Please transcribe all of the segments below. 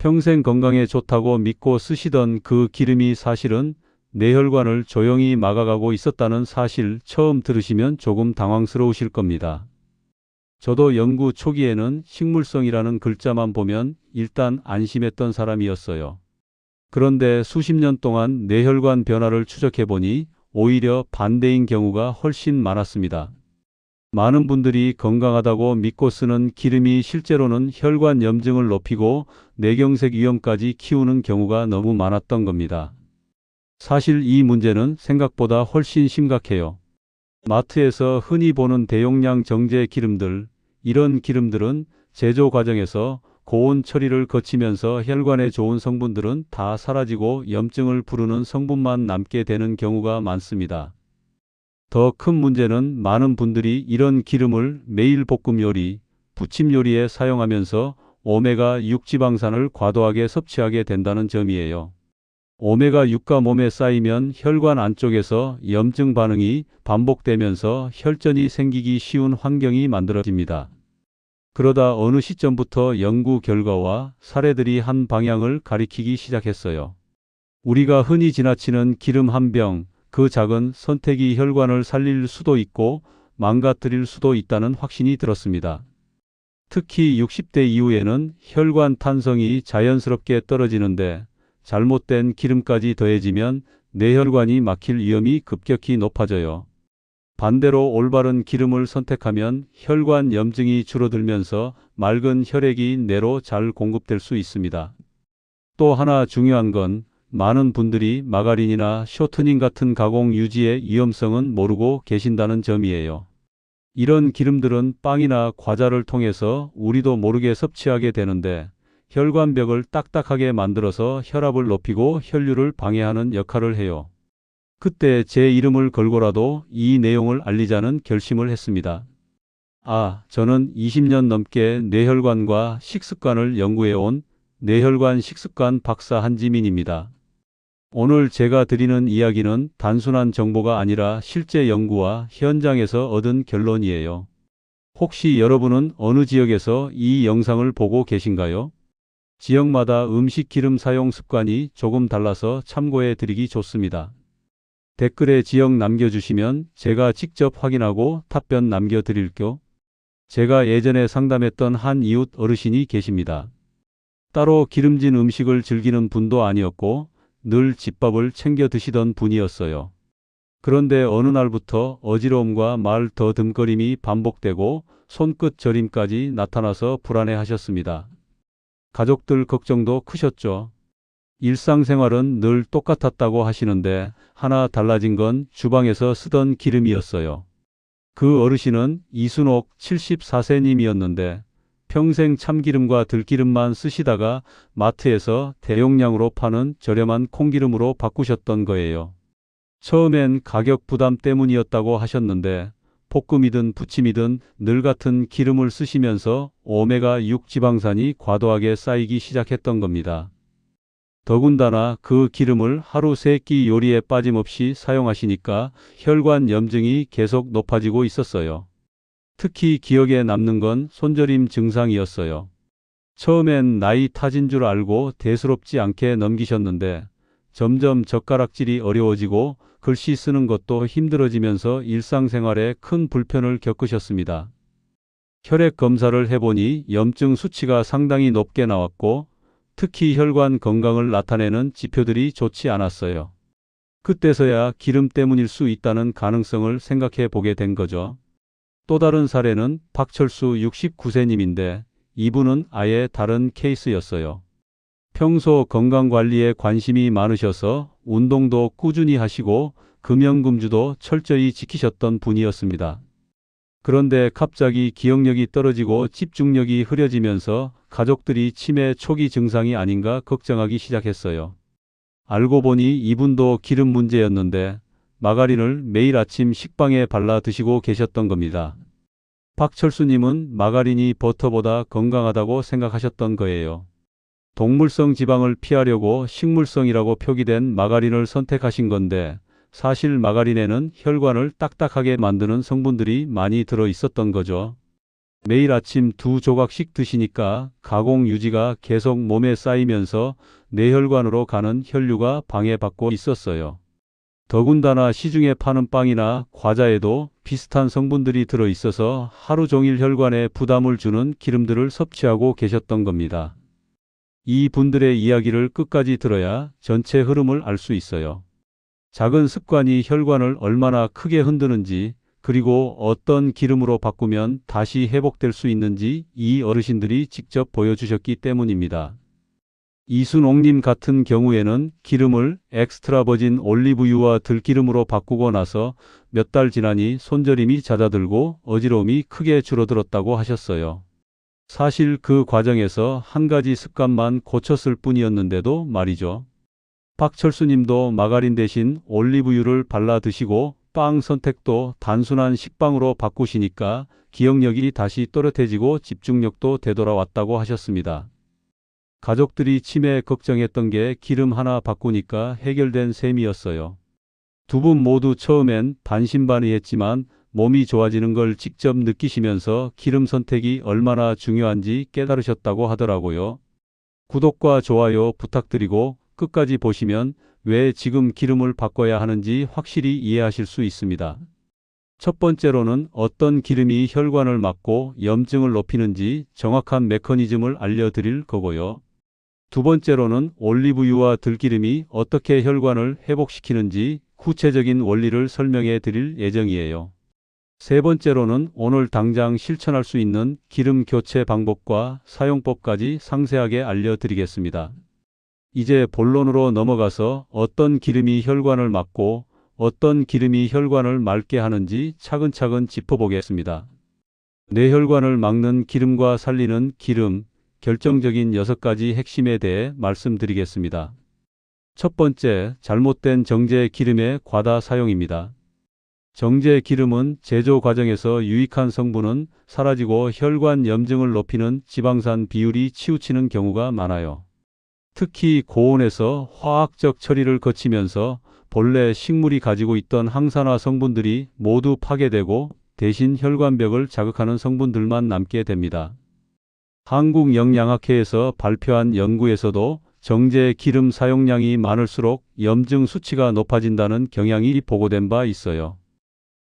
평생 건강에 좋다고 믿고 쓰시던 그 기름이 사실은 뇌혈관을 조용히 막아가고 있었다는 사실 처음 들으시면 조금 당황스러우실 겁니다. 저도 연구 초기에는 식물성이라는 글자만 보면 일단 안심했던 사람이었어요. 그런데 수십 년 동안 뇌혈관 변화를 추적해 보니 오히려 반대인 경우가 훨씬 많았습니다. 많은 분들이 건강하다고 믿고 쓰는 기름이 실제로는 혈관 염증을 높이고 뇌경색 위험까지 키우는 경우가 너무 많았던 겁니다. 사실 이 문제는 생각보다 훨씬 심각해요. 마트에서 흔히 보는 대용량 정제 기름들, 이런 기름들은 제조 과정에서 고온 처리를 거치면서 혈관에 좋은 성분들은 다 사라지고 염증을 부르는 성분만 남게 되는 경우가 많습니다. 더 큰 문제는 많은 분들이 이런 기름을 매일 볶음 요리, 부침 요리에 사용하면서 오메가 6 지방산을 과도하게 섭취하게 된다는 점이에요. 오메가 6가 몸에 쌓이면 혈관 안쪽에서 염증 반응이 반복되면서 혈전이 생기기 쉬운 환경이 만들어집니다. 그러다 어느 시점부터 연구 결과와 사례들이 한 방향을 가리키기 시작했어요. 우리가 흔히 지나치는 기름 한 병, 그 작은 선택이 혈관을 살릴 수도 있고 망가뜨릴 수도 있다는 확신이 들었습니다. 특히 60대 이후에는 혈관 탄성이 자연스럽게 떨어지는데 잘못된 기름까지 더해지면 뇌혈관이 막힐 위험이 급격히 높아져요. 반대로 올바른 기름을 선택하면 혈관 염증이 줄어들면서 맑은 혈액이 뇌로 잘 공급될 수 있습니다. 또 하나 중요한 건 많은 분들이 마가린이나 쇼트닝 같은 가공 유지의 위험성은 모르고 계신다는 점이에요. 이런 기름들은 빵이나 과자를 통해서 우리도 모르게 섭취하게 되는데 혈관벽을 딱딱하게 만들어서 혈압을 높이고 혈류를 방해하는 역할을 해요. 그때 제 이름을 걸고라도 이 내용을 알리자는 결심을 했습니다. 아, 저는 20년 넘게 뇌혈관과 식습관을 연구해온 뇌혈관 식습관 박사 한지민입니다. 오늘 제가 드리는 이야기는 단순한 정보가 아니라 실제 연구와 현장에서 얻은 결론이에요. 혹시 여러분은 어느 지역에서 이 영상을 보고 계신가요? 지역마다 음식 기름 사용 습관이 조금 달라서 참고해 드리기 좋습니다. 댓글에 지역 남겨주시면 제가 직접 확인하고 답변 남겨드릴게요. 제가 예전에 상담했던 한 이웃 어르신이 계십니다. 따로 기름진 음식을 즐기는 분도 아니었고 늘 집밥을 챙겨 드시던 분이었어요. 그런데 어느 날부터 어지러움과 말 더듬거림이 반복되고 손끝 저림까지 나타나서 불안해 하셨습니다. 가족들 걱정도 크셨죠. 일상생활은 늘 똑같았다고 하시는데 하나 달라진 건 주방에서 쓰던 기름이었어요. 그 어르신은 이순옥 74세님이었는데 평생 참기름과 들기름만 쓰시다가 마트에서 대용량으로 파는 저렴한 콩기름으로 바꾸셨던 거예요. 처음엔 가격 부담 때문이었다고 하셨는데 볶음이든 부침이든 늘 같은 기름을 쓰시면서 오메가 6 지방산이 과도하게 쌓이기 시작했던 겁니다. 더군다나 그 기름을 하루 세 끼 요리에 빠짐없이 사용하시니까 혈관 염증이 계속 높아지고 있었어요. 특히 기억에 남는 건 손저림 증상이었어요. 처음엔 나이 타진 줄 알고 대수롭지 않게 넘기셨는데 점점 젓가락질이 어려워지고 글씨 쓰는 것도 힘들어지면서 일상생활에 큰 불편을 겪으셨습니다. 혈액 검사를 해보니 염증 수치가 상당히 높게 나왔고 특히 혈관 건강을 나타내는 지표들이 좋지 않았어요. 그때서야 기름 때문일 수 있다는 가능성을 생각해 보게 된 거죠. 또 다른 사례는 박철수 69세님인데 이분은 아예 다른 케이스였어요. 평소 건강관리에 관심이 많으셔서 운동도 꾸준히 하시고 금연금주도 철저히 지키셨던 분이었습니다. 그런데 갑자기 기억력이 떨어지고 집중력이 흐려지면서 가족들이 치매 초기 증상이 아닌가 걱정하기 시작했어요. 알고 보니 이분도 기름 문제였는데 마가린을 매일 아침 식빵에 발라 드시고 계셨던 겁니다. 박철수님은 마가린이 버터보다 건강하다고 생각하셨던 거예요. 동물성 지방을 피하려고 식물성이라고 표기된 마가린을 선택하신 건데 사실 마가린에는 혈관을 딱딱하게 만드는 성분들이 많이 들어 있었던 거죠. 매일 아침 두 조각씩 드시니까 가공 유지가 계속 몸에 쌓이면서 뇌혈관으로 가는 혈류가 방해받고 있었어요. 더군다나 시중에 파는 빵이나 과자에도 비슷한 성분들이 들어 있어서 하루 종일 혈관에 부담을 주는 기름들을 섭취하고 계셨던 겁니다. 이 분들의 이야기를 끝까지 들어야 전체 흐름을 알 수 있어요. 작은 습관이 혈관을 얼마나 크게 흔드는지 그리고 어떤 기름으로 바꾸면 다시 회복될 수 있는지 이 어르신들이 직접 보여주셨기 때문입니다. 이순옥님 같은 경우에는 기름을 엑스트라 버진 올리브유와 들기름으로 바꾸고 나서 몇 달 지나니 손저림이 잦아들고 어지러움이 크게 줄어들었다고 하셨어요. 사실 그 과정에서 한 가지 습관만 고쳤을 뿐이었는데도 말이죠. 박철수 님도 마가린 대신 올리브유를 발라 드시고 빵 선택도 단순한 식빵으로 바꾸시니까 기억력이 다시 또렷해지고 집중력도 되돌아왔다고 하셨습니다. 가족들이 치매 걱정했던 게 기름 하나 바꾸니까 해결된 셈이었어요. 두 분 모두 처음엔 반신반의했지만 몸이 좋아지는 걸 직접 느끼시면서 기름 선택이 얼마나 중요한지 깨달으셨다고 하더라고요. 구독과 좋아요 부탁드리고 끝까지 보시면 왜 지금 기름을 바꿔야 하는지 확실히 이해하실 수 있습니다. 첫 번째로는 어떤 기름이 혈관을 막고 염증을 높이는지 정확한 메커니즘을 알려드릴 거고요. 두 번째로는 올리브유와 들기름이 어떻게 혈관을 회복시키는지 구체적인 원리를 설명해 드릴 예정이에요. 세 번째로는 오늘 당장 실천할 수 있는 기름 교체 방법과 사용법까지 상세하게 알려드리겠습니다. 이제 본론으로 넘어가서 어떤 기름이 혈관을 막고 어떤 기름이 혈관을 맑게 하는지 차근차근 짚어보겠습니다. 뇌혈관을 막는 기름과 살리는 기름, 결정적인 여섯 가지 핵심에 대해 말씀드리겠습니다. 첫 번째, 잘못된 정제 기름의 과다 사용입니다. 정제 기름은 제조 과정에서 유익한 성분은 사라지고 혈관 염증을 높이는 지방산 비율이 치우치는 경우가 많아요. 특히 고온에서 화학적 처리를 거치면서 본래 식물이 가지고 있던 항산화 성분들이 모두 파괴되고 대신 혈관벽을 자극하는 성분들만 남게 됩니다. 한국영양학회에서 발표한 연구에서도 정제 기름 사용량이 많을수록 염증 수치가 높아진다는 경향이 보고된 바 있어요.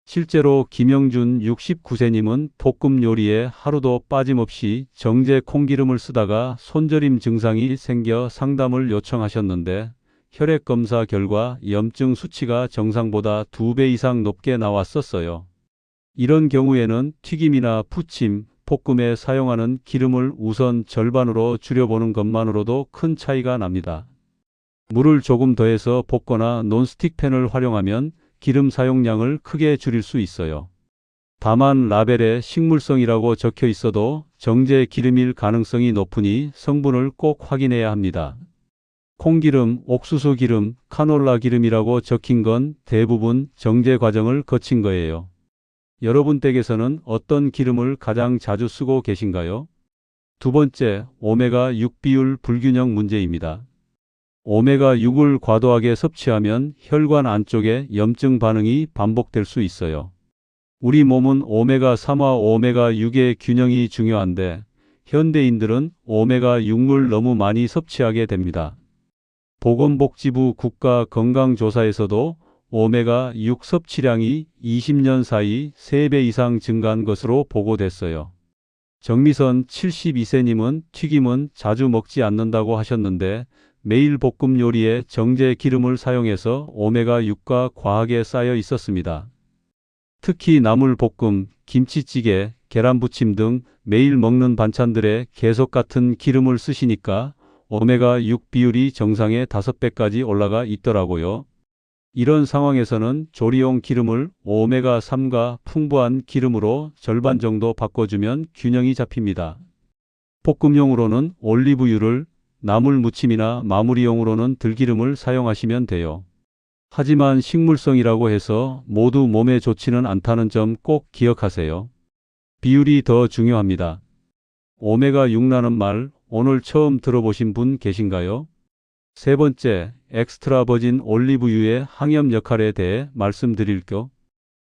실제로 김영준 69세님은 볶음 요리에 하루도 빠짐없이 정제 콩기름을 쓰다가 손저림 증상이 생겨 상담을 요청하셨는데 혈액 검사 결과 염증 수치가 정상보다 2배 이상 높게 나왔었어요. 이런 경우에는 튀김이나 푸침, 볶음에 사용하는 기름을 우선 절반으로 줄여보는 것만으로도 큰 차이가 납니다. 물을 조금 더해서 볶거나 논스틱 팬을 활용하면 기름 사용량을 크게 줄일 수 있어요. 다만 라벨에 식물성이라고 적혀 있어도 정제 기름일 가능성이 높으니 성분을 꼭 확인해야 합니다. 콩기름, 옥수수 기름, 카놀라 기름이라고 적힌 건 대부분 정제 과정을 거친 거예요. 여러분 댁에서는 어떤 기름을 가장 자주 쓰고 계신가요? 두 번째, 오메가6 비율 불균형 문제입니다. 오메가6을 과도하게 섭취하면 혈관 안쪽에 염증 반응이 반복될 수 있어요. 우리 몸은 오메가3와 오메가6의 균형이 중요한데 현대인들은 오메가6물 너무 많이 섭취하게 됩니다. 보건복지부 국가건강조사에서도 오메가 6 섭취량이 20년 사이 3배 이상 증가한 것으로 보고됐어요. 정미선 72세님은 튀김은 자주 먹지 않는다고 하셨는데 매일 볶음 요리에 정제 기름을 사용해서 오메가6가 과하게 쌓여 있었습니다. 특히 나물 볶음, 김치찌개, 계란부침 등 매일 먹는 반찬들에 계속 같은 기름을 쓰시니까 오메가6 비율이 정상의 5배까지 올라가 있더라고요. 이런 상황에서는 조리용 기름을 오메가3가 풍부한 기름으로 절반 정도 바꿔주면 균형이 잡힙니다. 볶음용으로는 올리브유를 나물 무침이나 마무리용으로는 들기름을 사용하시면 돼요. 하지만 식물성이라고 해서 모두 몸에 좋지는 않다는 점 꼭 기억하세요. 비율이 더 중요합니다. 오메가6라는 말 오늘 처음 들어보신 분 계신가요? 세 번째, 엑스트라 버진 올리브유의 항염 역할에 대해 말씀드릴게요.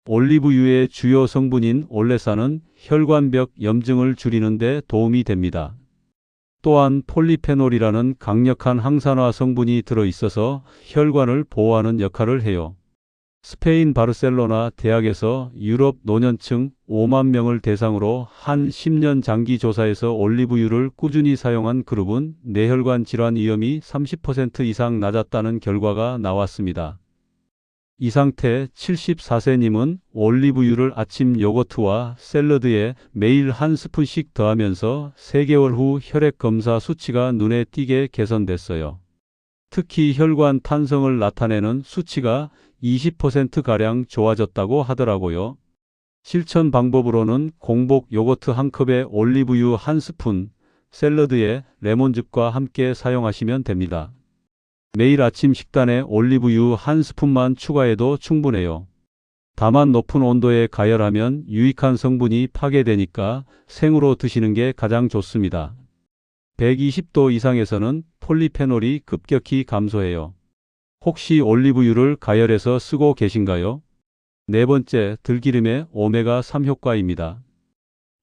올리브유의 주요 성분인 올레산은 혈관벽 염증을 줄이는 데 도움이 됩니다. 또한 폴리페놀이라는 강력한 항산화 성분이 들어 있어서 혈관을 보호하는 역할을 해요. 스페인 바르셀로나 대학에서 유럽 노년층 5만 명을 대상으로 한 10년 장기 조사에서 올리브유를 꾸준히 사용한 그룹은 뇌혈관 질환 위험이 30% 이상 낮았다는 결과가 나왔습니다. 이 상태 74세님은 올리브유를 아침 요거트와 샐러드에 매일 한 스푼씩 더하면서 3개월 후 혈액 검사 수치가 눈에 띄게 개선됐어요. 특히 혈관 탄성을 나타내는 수치가 20%가량 좋아졌다고 하더라고요. 실천 방법으로는 공복 요거트 한 컵에 올리브유 한 스푼, 샐러드에 레몬즙과 함께 사용하시면 됩니다. 매일 아침 식단에 올리브유 한 스푼만 추가해도 충분해요. 다만 높은 온도에 가열하면 유익한 성분이 파괴되니까 생으로 드시는 게 가장 좋습니다. 120도 이상에서는 폴리페놀이 급격히 감소해요. 혹시 올리브유를 가열해서 쓰고 계신가요? 네 번째, 들기름의 오메가3 효과입니다.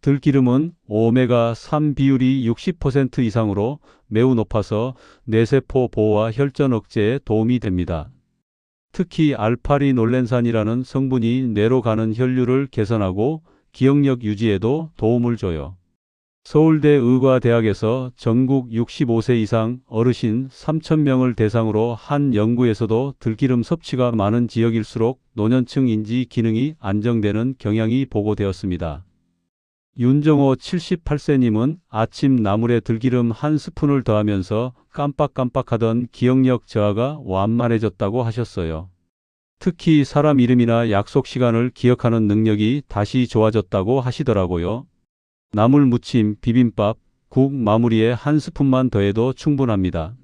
들기름은 오메가3 비율이 60% 이상으로 매우 높아서 뇌세포 보호와 혈전 억제에 도움이 됩니다. 특히 알파리놀렌산이라는 성분이 뇌로 가는 혈류를 개선하고 기억력 유지에도 도움을 줘요. 서울대 의과대학에서 전국 65세 이상 어르신 3,000명을 대상으로 한 연구에서도 들기름 섭취가 많은 지역일수록 노년층 인지 기능이 안정되는 경향이 보고되었습니다. 윤정호 78세님은 아침 나물에 들기름 한 스푼을 더하면서 깜빡깜빡하던 기억력 저하가 완만해졌다고 하셨어요. 특히 사람 이름이나 약속 시간을 기억하는 능력이 다시 좋아졌다고 하시더라고요. 나물 무침, 비빔밥, 국 마무리에 한 스푼만 더해도 충분합니다.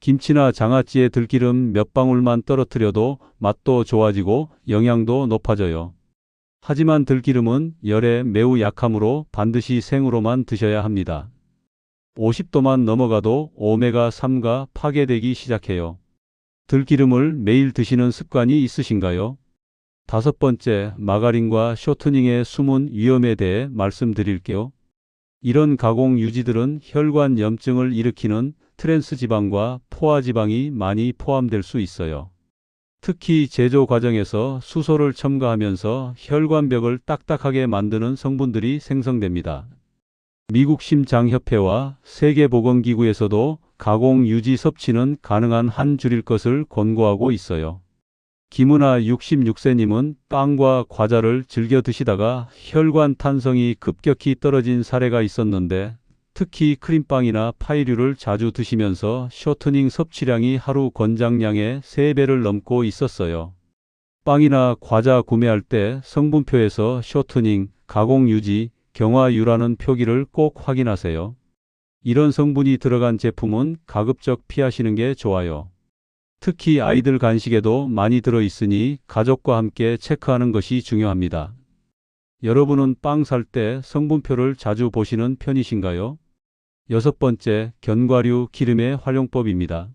김치나 장아찌에 들기름 몇 방울만 떨어뜨려도 맛도 좋아지고 영양도 높아져요. 하지만 들기름은 열에 매우 약하므로 반드시 생으로만 드셔야 합니다. 50도만 넘어가도 오메가3가 파괴되기 시작해요. 들기름을 매일 드시는 습관이 있으신가요? 다섯 번째, 마가린과 쇼트닝의 숨은 위험에 대해 말씀드릴게요. 이런 가공 유지들은 혈관 염증을 일으키는 트랜스 지방과 포화 지방이 많이 포함될 수 있어요. 특히 제조 과정에서 수소를 첨가하면서 혈관벽을 딱딱하게 만드는 성분들이 생성됩니다. 미국 심장협회와 세계보건기구에서도 가공 유지 섭취는 가능한 한 줄일 것을 권고하고 있어요. 김은아 66세님은 빵과 과자를 즐겨 드시다가 혈관 탄성이 급격히 떨어진 사례가 있었는데 특히 크림빵이나 파이류를 자주 드시면서 쇼트닝 섭취량이 하루 권장량의 3배를 넘고 있었어요. 빵이나 과자 구매할 때 성분표에서 쇼트닝, 가공 유지, 경화유라는 표기를 꼭 확인하세요. 이런 성분이 들어간 제품은 가급적 피하시는 게 좋아요. 특히 아이들 간식에도 많이 들어 있으니 가족과 함께 체크하는 것이 중요합니다. 여러분은 빵 살 때 성분표를 자주 보시는 편이신가요? 여섯 번째, 견과류 기름의 활용법입니다.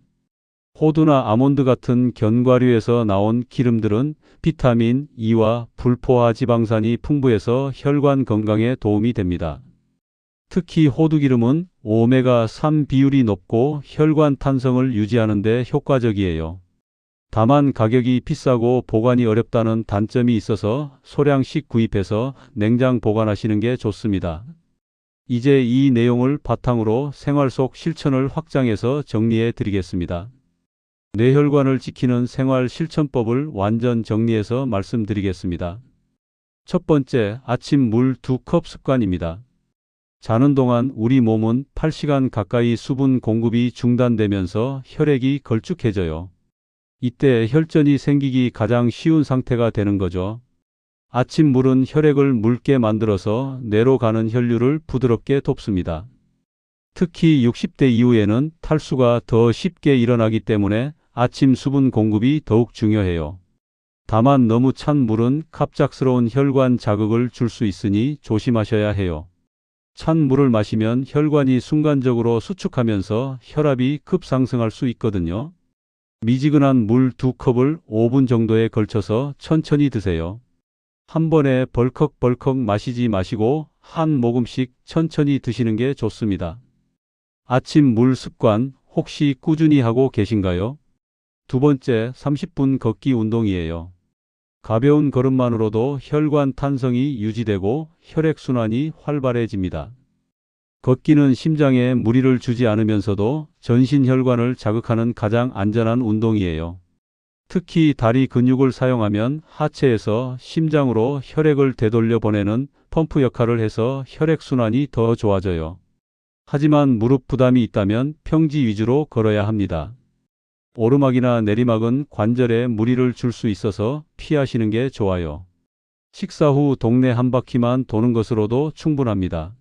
호두나 아몬드 같은 견과류에서 나온 기름들은 비타민 E와 불포화 지방산이 풍부해서 혈관 건강에 도움이 됩니다. 특히 호두기름은 오메가3 비율이 높고 혈관 탄성을 유지하는 데 효과적이에요. 다만 가격이 비싸고 보관이 어렵다는 단점이 있어서 소량씩 구입해서 냉장 보관하시는 게 좋습니다. 이제 이 내용을 바탕으로 생활 속 실천을 확장해서 정리해 드리겠습니다. 뇌혈관을 지키는 생활 실천법을 완전 정리해서 말씀드리겠습니다. 첫 번째, 아침 물두컵 습관입니다. 자는 동안 우리 몸은 8시간 가까이 수분 공급이 중단되면서 혈액이 걸쭉해져요. 이때 혈전이 생기기 가장 쉬운 상태가 되는 거죠. 아침 물은 혈액을 묽게 만들어서 뇌로 가는 혈류를 부드럽게 돕습니다. 특히 60대 이후에는 탈수가 더 쉽게 일어나기 때문에 아침 수분 공급이 더욱 중요해요. 다만 너무 찬 물은 갑작스러운 혈관 자극을 줄 수 있으니 조심하셔야 해요. 찬 물을 마시면 혈관이 순간적으로 수축하면서 혈압이 급상승할 수 있거든요. 미지근한 물 두 컵을 5분 정도에 걸쳐서 천천히 드세요. 한 번에 벌컥벌컥 마시지 마시고 한 모금씩 천천히 드시는 게 좋습니다. 아침 물 습관 혹시 꾸준히 하고 계신가요? 두 번째, 30분 걷기 운동이에요. 가벼운 걸음만으로도 혈관 탄성이 유지되고 혈액순환이 활발해집니다. 걷기는 심장에 무리를 주지 않으면서도 전신 혈관을 자극하는 가장 안전한 운동이에요. 특히 다리 근육을 사용하면 하체에서 심장으로 혈액을 되돌려 보내는 펌프 역할을 해서 혈액순환이 더 좋아져요. 하지만 무릎 부담이 있다면 평지 위주로 걸어야 합니다. 오르막이나 내리막은 관절에 무리를 줄 수 있어서 피하시는 게 좋아요. 식사 후 동네 한 바퀴만 도는 것으로도 충분합니다.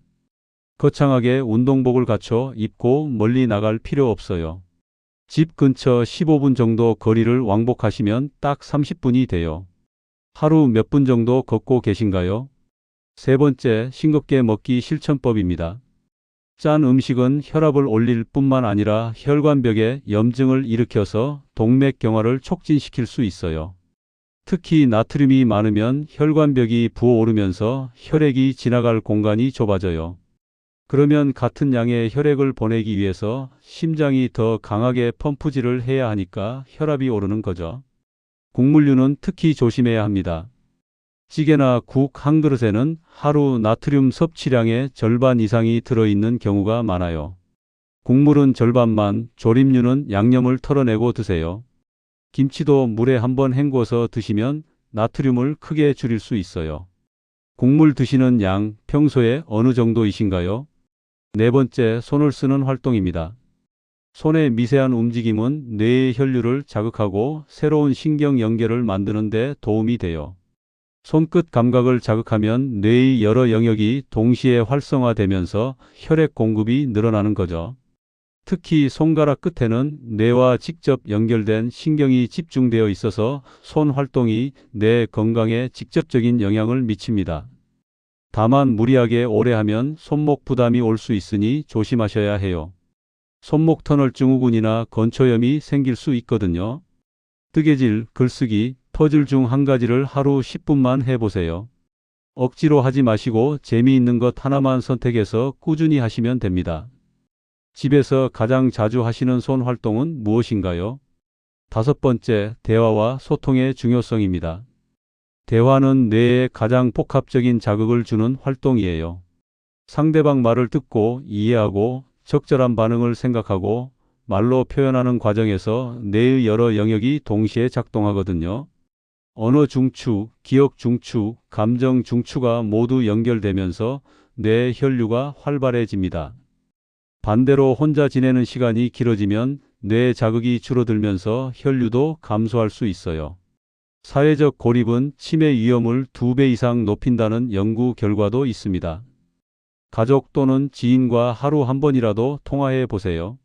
거창하게 운동복을 갖춰 입고 멀리 나갈 필요 없어요. 집 근처 15분 정도 거리를 왕복하시면 딱 30분이 돼요. 하루 몇 분 정도 걷고 계신가요? 세 번째, 싱겁게 먹기 실천법입니다. 짠 음식은 혈압을 올릴 뿐만 아니라 혈관벽에 염증을 일으켜서 동맥경화를 촉진시킬 수 있어요. 특히 나트륨이 많으면 혈관벽이 부어오르면서 혈액이 지나갈 공간이 좁아져요. 그러면 같은 양의 혈액을 보내기 위해서 심장이 더 강하게 펌프질을 해야 하니까 혈압이 오르는 거죠. 국물류는 특히 조심해야 합니다. 찌개나 국 한 그릇에는 하루 나트륨 섭취량의 절반 이상이 들어있는 경우가 많아요. 국물은 절반만, 조림류는 양념을 털어내고 드세요. 김치도 물에 한번 헹궈서 드시면 나트륨을 크게 줄일 수 있어요. 국물 드시는 양 평소에 어느 정도이신가요? 네 번째, 손을 쓰는 활동입니다. 손의 미세한 움직임은 뇌의 혈류를 자극하고 새로운 신경 연결을 만드는 데 도움이 돼요. 손끝 감각을 자극하면 뇌의 여러 영역이 동시에 활성화되면서 혈액 공급이 늘어나는 거죠. 특히 손가락 끝에는 뇌와 직접 연결된 신경이 집중되어 있어서 손 활동이 뇌 건강에 직접적인 영향을 미칩니다. 다만 무리하게 오래 하면 손목 부담이 올 수 있으니 조심하셔야 해요. 손목 터널 증후군이나 건초염이 생길 수 있거든요. 뜨개질, 글쓰기, 퍼즐 중 한 가지를 하루 10분만 해보세요. 억지로 하지 마시고 재미있는 것 하나만 선택해서 꾸준히 하시면 됩니다. 집에서 가장 자주 하시는 손 활동은 무엇인가요? 다섯 번째, 대화와 소통의 중요성입니다. 대화는 뇌에 가장 복합적인 자극을 주는 활동이에요. 상대방 말을 듣고 이해하고 적절한 반응을 생각하고 말로 표현하는 과정에서 뇌의 여러 영역이 동시에 작동하거든요. 언어 중추, 기억 중추, 감정 중추가 모두 연결되면서 뇌 혈류가 활발해집니다. 반대로 혼자 지내는 시간이 길어지면 뇌 자극이 줄어들면서 혈류도 감소할 수 있어요. 사회적 고립은 치매 위험을 두배 이상 높인다는 연구 결과도 있습니다. 가족 또는 지인과 하루 한 번이라도 통화해 보세요.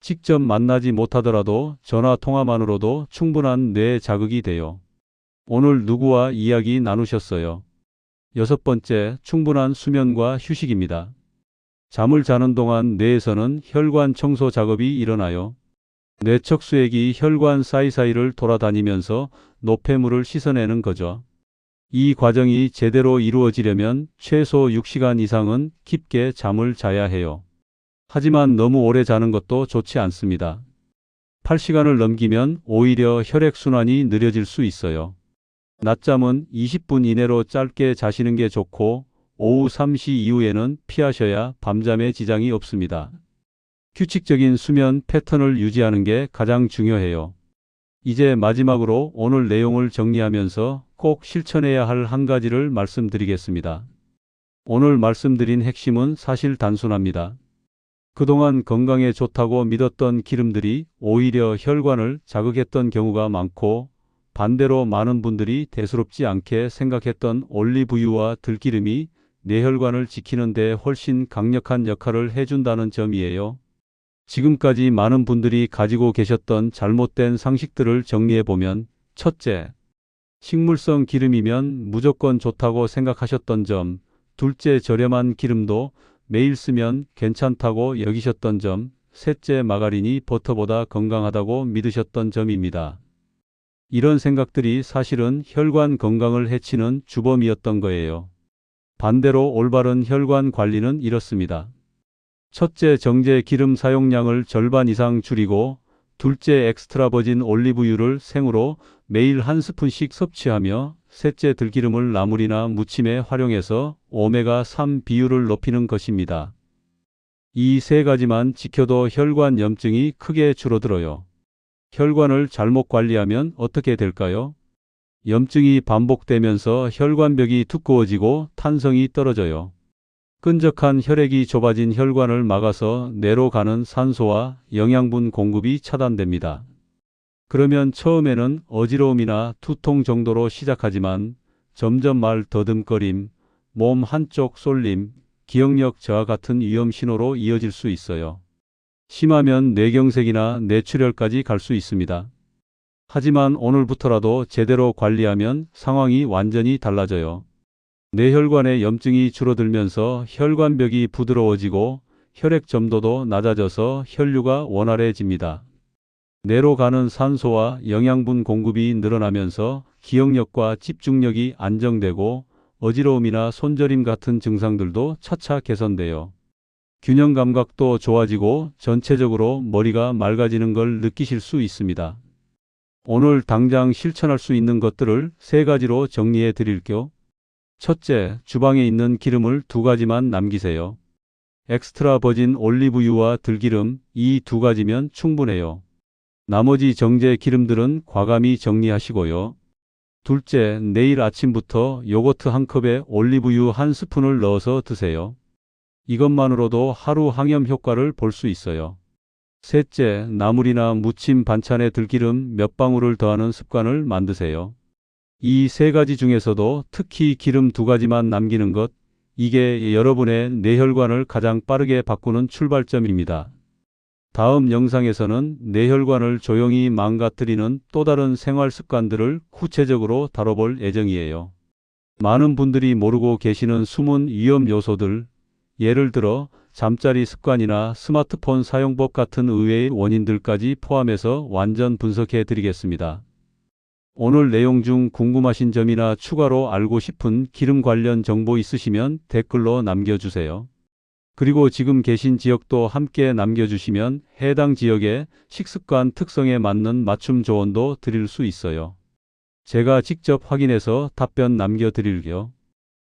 직접 만나지 못하더라도 전화 통화만으로도 충분한 뇌 자극이 돼요. 오늘 누구와 이야기 나누셨어요? 여섯 번째, 충분한 수면과 휴식입니다. 잠을 자는 동안 뇌에서는 혈관 청소 작업이 일어나요. 뇌척수액이 혈관 사이사이를 돌아다니면서 노폐물을 씻어내는 거죠. 이 과정이 제대로 이루어지려면 최소 6시간 이상은 깊게 잠을 자야 해요. 하지만 너무 오래 자는 것도 좋지 않습니다. 8시간을 넘기면 오히려 혈액순환이 느려질 수 있어요. 낮잠은 20분 이내로 짧게 자시는 게 좋고 오후 3시 이후에는 피하셔야 밤잠에 지장이 없습니다. 규칙적인 수면 패턴을 유지하는 게 가장 중요해요. 이제 마지막으로 오늘 내용을 정리하면서 꼭 실천해야 할 한 가지를 말씀드리겠습니다. 오늘 말씀드린 핵심은 사실 단순합니다. 그동안 건강에 좋다고 믿었던 기름들이 오히려 혈관을 자극했던 경우가 많고 반대로 많은 분들이 대수롭지 않게 생각했던 올리브유와 들기름이 뇌혈관을 지키는 데 훨씬 강력한 역할을 해준다는 점이에요. 지금까지 많은 분들이 가지고 계셨던 잘못된 상식들을 정리해 보면 첫째, 식물성 기름이면 무조건 좋다고 생각하셨던 점, 둘째, 저렴한 기름도 매일 쓰면 괜찮다고 여기셨던 점, 셋째, 마가린이 버터보다 건강하다고 믿으셨던 점입니다. 이런 생각들이 사실은 혈관 건강을 해치는 주범이었던 거예요. 반대로 올바른 혈관 관리는 이렇습니다. 첫째, 정제 기름 사용량을 절반 이상 줄이고 둘째, 엑스트라 버진 올리브유를 생으로 매일 한 스푼씩 섭취하며 셋째, 들기름을 나물이나 무침에 활용해서 오메가3 비율을 높이는 것입니다. 이 세 가지만 지켜도 혈관 염증이 크게 줄어들어요. 혈관을 잘못 관리하면 어떻게 될까요? 염증이 반복되면서 혈관벽이 두꺼워지고 탄성이 떨어져요. 끈적한 혈액이 좁아진 혈관을 막아서 뇌로 가는 산소와 영양분 공급이 차단됩니다. 그러면 처음에는 어지러움이나 두통 정도로 시작하지만 점점 말 더듬거림, 몸 한쪽 쏠림, 기억력 저하 같은 위험 신호로 이어질 수 있어요. 심하면 뇌경색이나 뇌출혈까지 갈 수 있습니다. 하지만 오늘부터라도 제대로 관리하면 상황이 완전히 달라져요. 뇌혈관의 염증이 줄어들면서 혈관벽이 부드러워지고 혈액 점도도 낮아져서 혈류가 원활해집니다. 뇌로 가는 산소와 영양분 공급이 늘어나면서 기억력과 집중력이 안정되고 어지러움이나 손저림 같은 증상들도 차차 개선돼요. 균형 감각도 좋아지고 전체적으로 머리가 맑아지는 걸 느끼실 수 있습니다. 오늘 당장 실천할 수 있는 것들을 세 가지로 정리해 드릴게요. 첫째, 주방에 있는 기름을 두 가지만 남기세요. 엑스트라 버진 올리브유와 들기름 이 두 가지면 충분해요. 나머지 정제 기름들은 과감히 정리하시고요. 둘째, 내일 아침부터 요거트 한 컵에 올리브유 한 스푼을 넣어서 드세요. 이것만으로도 하루 항염 효과를 볼 수 있어요. 셋째, 나물이나 무침 반찬에 들기름 몇 방울을 더하는 습관을 만드세요. 이 세 가지 중에서도 특히 기름 두 가지만 남기는 것, 이게 여러분의 뇌혈관을 가장 빠르게 바꾸는 출발점입니다. 다음 영상에서는 뇌혈관을 조용히 망가뜨리는 또 다른 생활 습관들을 구체적으로 다뤄볼 예정이에요. 많은 분들이 모르고 계시는 숨은 위험 요소들, 예를 들어 잠자리 습관이나 스마트폰 사용법 같은 의외의 원인들까지 포함해서 완전 분석해 드리겠습니다. 오늘 내용 중 궁금하신 점이나 추가로 알고 싶은 기름 관련 정보 있으시면 댓글로 남겨주세요. 그리고 지금 계신 지역도 함께 남겨주시면 해당 지역의 식습관 특성에 맞는 맞춤 조언도 드릴 수 있어요. 제가 직접 확인해서 답변 남겨드릴게요.